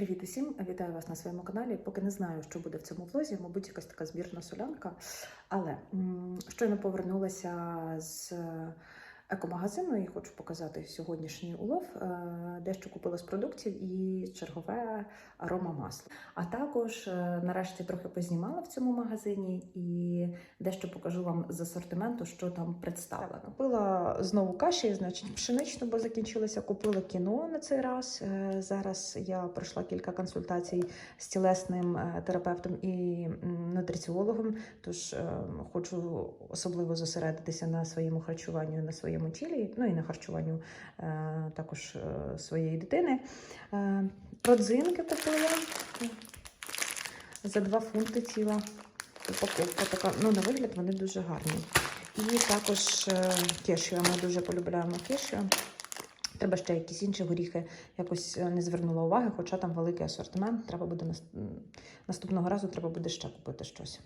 Привіт усім! Вітаю вас на своєму каналі. Поки не знаю, що буде в цьому влозі, мабуть, якась така збірна солянка. Але щойно повернулася з екомагазину і хочу показати сьогоднішній улов. Е, Дещо купила з продуктів і чергове арома масло. А також е, нарешті трохи познімала в цьому магазині і дещо покажу вам з асортименту, що там представлено. Купила знову каші, значить пшеничну, бо закінчилася. Купила кіно на цей раз. Е, Зараз я пройшла кілька консультацій з тілесним терапевтом і нутриціологом. Тож хочу особливо зосередитися на своєму харчуванню, на своєму тілі, ну і на харчуванню е, також е, своєї дитини. Е, Родзинки купила за 2 фунти ціла. Упаковка така, ну на вигляд вони дуже гарні. І також кешю. Ми дуже полюбляємо кешю. Треба ще якісь інші горіхи, якось е, не звернула уваги, хоча там великий асортимент. Треба буде наступного разу треба буде ще купити щось.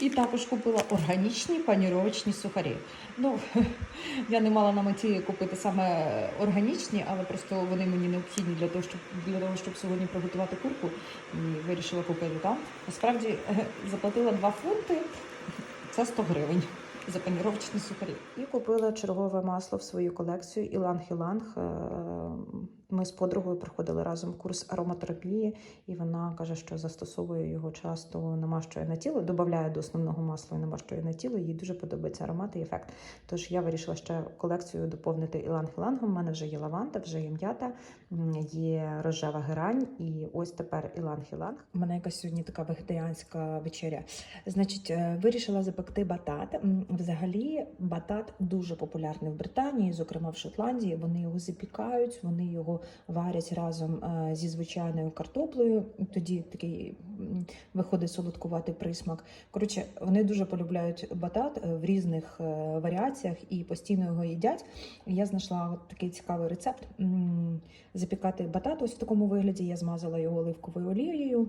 І також купила органічні паніровочні сухарі. Ну, я не мала на меті купити саме органічні, але просто вони мені необхідні для того, щоб для того, щоб сьогодні приготувати курку. І вирішила купити там. Насправді заплатила 2 фунти, це 100 гривень за паніровочні сухарі. І купила чергове масло в свою колекцію Іланг-Іланг. Ми з подругою проходили разом курс ароматерапії, і вона каже, що застосовує його часто, намащує на тіло, додає до основного масла і намащує на тіло. Їй дуже подобається аромат і ефект. Тож я вирішила ще колекцію доповнити Іланг-Ілангом. У мене вже є лаванда, вже є м'ята, є рожева герань, і ось тепер Іланг-Іланг. У мене якась сьогодні така вегетаріанська вечеря. Значить, е, вирішила запекти батат. Взагалі, батат дуже популярний в Британії, зокрема в Шотландії. Вони його запікають, вони його варять разом е, зі звичайною картоплею. Тоді такий виходить солодкуватий присмак. Коротше, вони дуже полюбляють батат е, в різних е, варіаціях і постійно його їдять. Я знайшла от такий цікавий рецепт. Запікати батат ось в такому вигляді. Я змазала його оливковою олією.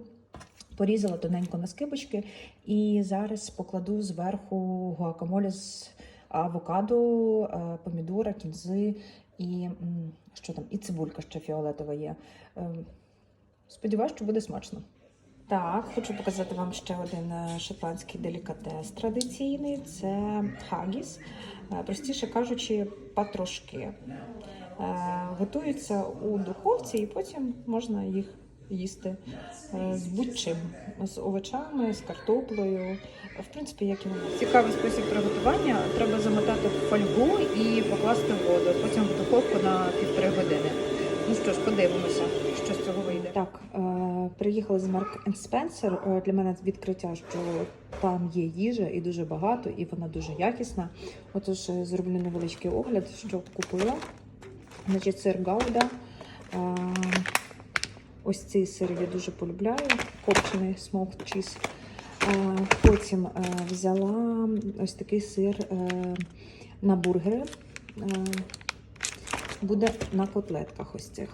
Порізала тоненько на скибочки і зараз покладу зверху гуакамолі з авокадо, помідора, кінзи і що там, і цибулька ще фіолетова є. Ем, Сподіваюсь, що буде смачно. Так, хочу показати вам ще один е, шотландський делікатес традиційний це хагіс. Е, Простіше кажучи, патрошки. Е, Готуються у духовці і потім можна їх їсти е, з будь-чим, з овочами, з картоплею. В принципі, як і. Цікавий спосіб приготування. Треба замотати в фольгу і покласти в воду, потім духовку на півтори години. Ну що ж, подивимося, що з цього вийде. Так, е, приїхали з Mark Spencer. Е, Для мене відкриття, що там є їжа і дуже багато, і вона дуже якісна. Отож, е, зроблю невеличкий огляд, що купила. Значить, сир Гауда. Е, Ось цей сир я дуже полюбляю, копчений smoked cheese. Е, Потім взяла ось такий сир на бургери. Буде на котлетках ось цих.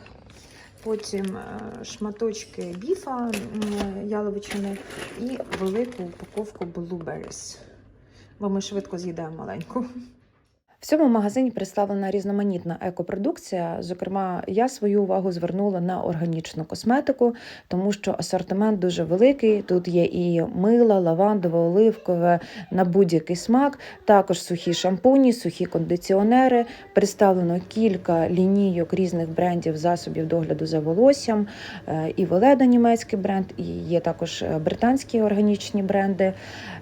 Потім е, шматочки біфа яловичини і велику упаковку blueberries. Бо ми швидко з'їдаємо маленьку. В цьому магазині представлена різноманітна екопродукція. Зокрема, я свою увагу звернула на органічну косметику, тому що асортимент дуже великий. Тут є і мила, лавандове, оливкове на будь-який смак, також сухі шампуні, сухі кондиціонери. Представлено кілька лінійок різних брендів засобів догляду за волоссям. Е, І Веледа німецький бренд, і є також е, британські органічні бренди.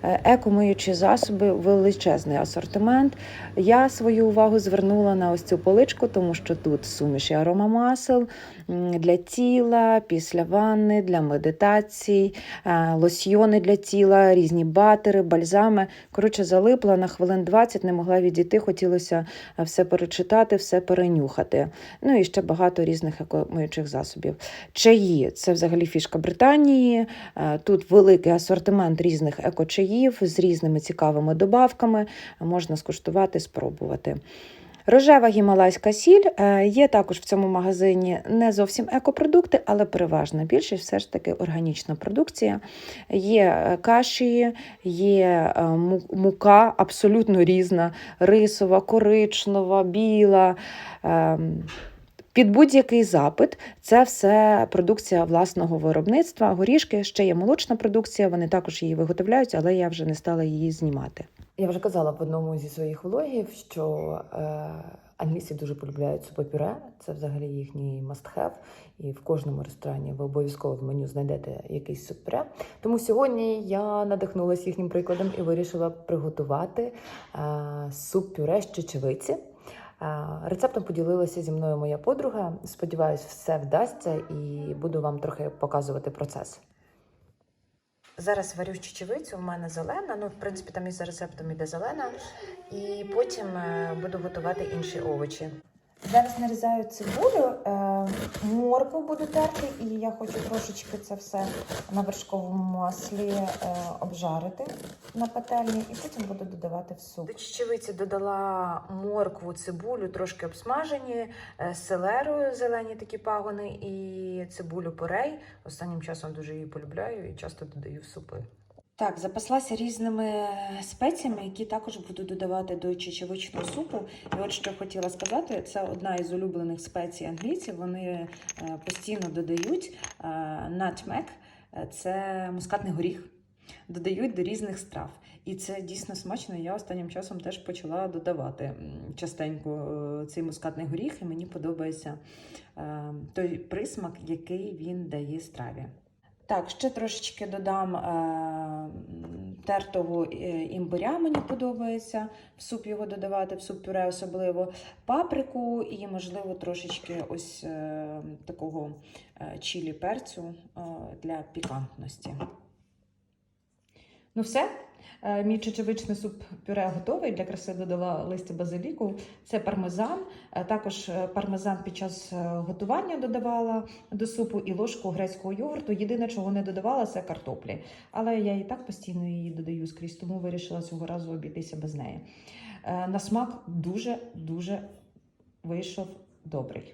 Е, Екомиючі засоби, величезний асортимент. Я свою увагу звернула на ось цю поличку, тому що тут суміші аромамасел для тіла, після ванни, для медитацій, е, лосьйони для тіла, різні батери, бальзами. Коротше, залипла на хвилин 20, не могла відійти. Хотілося е, все перечитати, все перенюхати. Ну і ще багато різних екомиючих засобів. Чаї це взагалі фішка Британії. Е, Тут великий асортимент різних екочаїв з різними цікавими добавками. Можна скуштувати, спробувати. Рожева гімалайська сіль е, є також в цьому магазині не зовсім екопродукти, але переважна більшість все ж таки органічна продукція. Є е, каші, є е, мука абсолютно різна: рисова, коричнева, біла. ем, Під будь-який запит це все продукція власного виробництва. Горішки ще є молочна продукція, вони також її виготовляють, але я вже не стала її знімати. Я вже казала в одному зі своїх влогів, що е, англійці дуже полюбляють супи-пюре. Це взагалі їхній must-have. І в кожному ресторані ви обов'язково в меню знайдете якийсь суп-пюре. Тому сьогодні я надихнулася їхнім прикладом і вирішила приготувати е, суп-пюре з чечевиці. Е, Рецептом поділилася зі мною моя подруга. Сподіваюсь, все вдасться і буду вам трохи показувати процес. Зараз варю чечевицю, в мене зелена. Ну, в принципі, там і за рецептом іде зелена. І потім е, буду готувати інші овочі. Зараз нарізаю цибулю, е, моркву буду терти, і я хочу трошечки це все на вершковому маслі е, обжарити на пательні, і потім буду додавати в суп. До чечевиці додала моркву, цибулю, трошки обсмажені, е, селеру, зелені такі пагони, і цибулю порей. Останнім часом дуже її полюбляю і часто додаю в супи. Так, запаслася різними спеціями, які також буду додавати до чечевичного супу. І от що хотіла сказати, це одна із улюблених спецій англійців. Вони е, постійно додають е, е, це мускатний горіх. Додають до різних страв. І це дійсно смачно. Я останнім часом теж почала додавати частенько е, цей мускатний горіх, і мені подобається е, той присмак, який він дає страві. Так, ще трошечки додам е, тертого е, імбиря, мені подобається в суп його додавати, в суп пюре особливо паприку і, можливо, трошечки ось е, такого чилі перцю е, для пікантності. Ну все, Е, мій чечевичний суп пюре готовий. Для краси додала листя базиліку. Це пармезан. Е, Також е, пармезан під час готування додавала до супу і ложку грецького йогурту. Єдине, чого не додавала, це картоплі. Але я і так постійно її додаю скрізь, тому вирішила цього разу обійтися без неї. На смак дуже-дуже вийшов добрий.